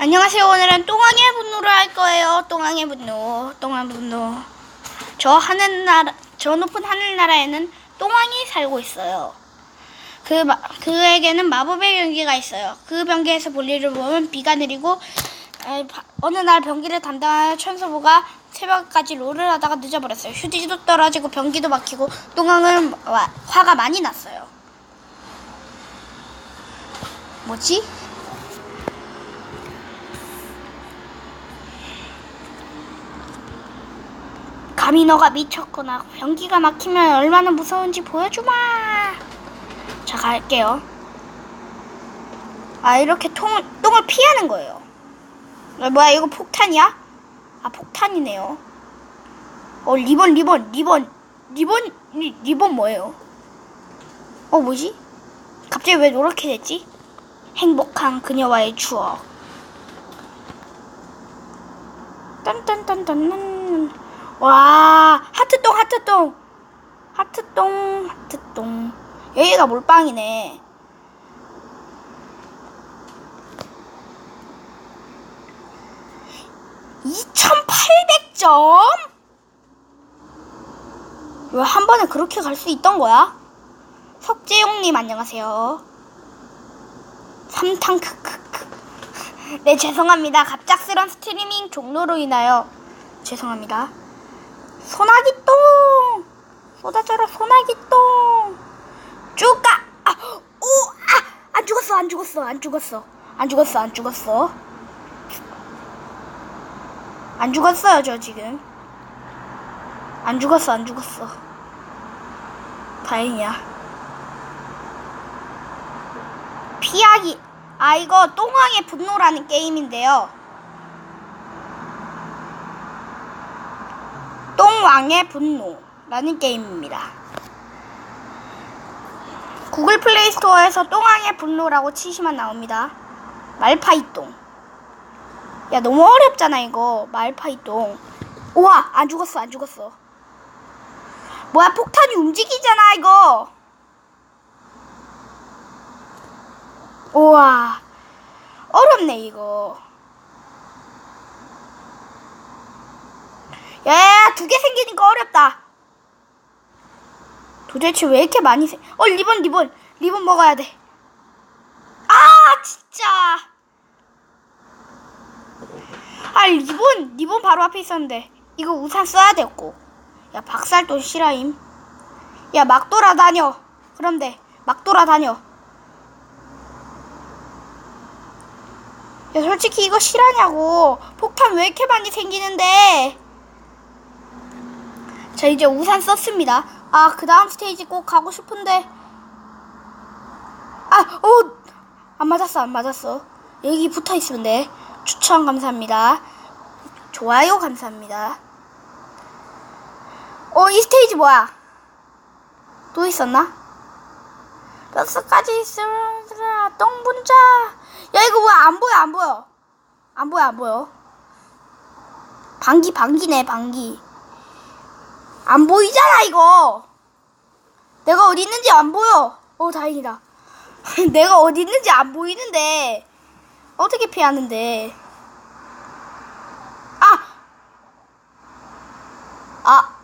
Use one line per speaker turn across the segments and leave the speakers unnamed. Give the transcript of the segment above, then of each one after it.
안녕하세요. 오늘은 똥왕의 분노를 할 거예요. 똥왕의 분노, 똥왕 분노. 저 하늘나라, 저 높은 하늘나라에는 똥왕이 살고 있어요. 그 마, 그에게는 마법의 병기가 있어요. 그 병기에서 볼일을 보면 비가 내리고 어느 날 병기를 담당하는 천서부가 새벽까지 롤을 하다가 늦어버렸어요. 휴지도 떨어지고 병기도 막히고 똥왕은 와- 화가 많이 났어요. 뭐지? 감히 너가 미쳤구나. 변기가 막히면 얼마나 무서운지 보여주마. 자, 갈게요. 아, 이렇게 통, 똥을 피하는 거예요. 아, 뭐야, 이거 폭탄이야? 아, 폭탄이네요. 어, 리본, 리본, 리본. 리본, 리, 리본 뭐예요? 어, 뭐지? 갑자기 왜 노랗게 됐지? 행복한 그녀와의 추억. 딴딴딴딴. 와, 하트똥, 하트똥. 하트똥, 하트똥. 여기가 몰빵이네. (2800점) 왜 한 번에 그렇게 갈 수 있던 거야? 석재용님 안녕하세요. 삼탕 크크크. 네 죄송합니다. 갑작스런 스트리밍 종료로 인하여 죄송합니다. 소나기 똥. 쏟아져라 소나기 똥. 쭉 가 아, 오 아 안 죽었어 안 죽었어 안 죽었어. 안 죽었어 안 죽었어. 안 죽었어요 저 지금. 안 죽었어 안 죽었어. 다행이야. 피하기. 아 이거 똥왕의 분노라는 게임인데요 똥 왕의 분노라는 게임입니다. 구글 플레이 스토어에서 똥왕의 분노라고 치시면 나옵니다. 말파이똥. 야 너무 어렵잖아 이거 말파이똥. 우와 안 죽었어 안 죽었어. 뭐야 폭탄이 움직이잖아 이거. 우와 어렵네 이거. 야, 두 개 생기니까 어렵다. 도대체 왜 이렇게 많이 생? 어, 리본, 리본, 리본 먹어야 돼. 아, 진짜. 아, 리본, 리본 바로 앞에 있었는데 이거 우산 써야 됐고. 야, 박살도 싫어임. 야, 막 돌아다녀. 돼. 막 돌아다녀. 야, 솔직히 이거 실하냐고. 폭탄 왜 이렇게 많이 생기는데? 자 이제 우산 썼습니다. 아 그 다음 스테이지 꼭 가고 싶은데 아오안 맞았어 안 맞았어 여기 붙어 돼. 추천 감사합니다. 좋아요 감사합니다. 어이 스테이지 뭐야? 또 있었나? 뼛속까지 쓰라 똥분자 야 이거 뭐야 안 보여 안 보여 안 보여 안 보여 방귀 방귀네 방귀 안 보이잖아 이거 내가 어디 있는지 안 보여 어 다행이다 내가 어디 있는지 안 보이는데 어떻게 피하는데 아! 아!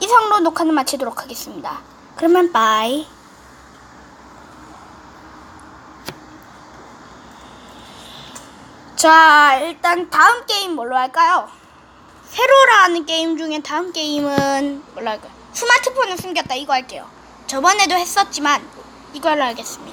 이상으로 녹화는 마치도록 하겠습니다 그러면 빠이 자 일단 다음 게임 뭘로 할까요? 세로라는 게임 중에 다음 게임은 할까요? 스마트폰을 숨겼다 이거 할게요. 저번에도 했었지만 이걸로 하겠습니다.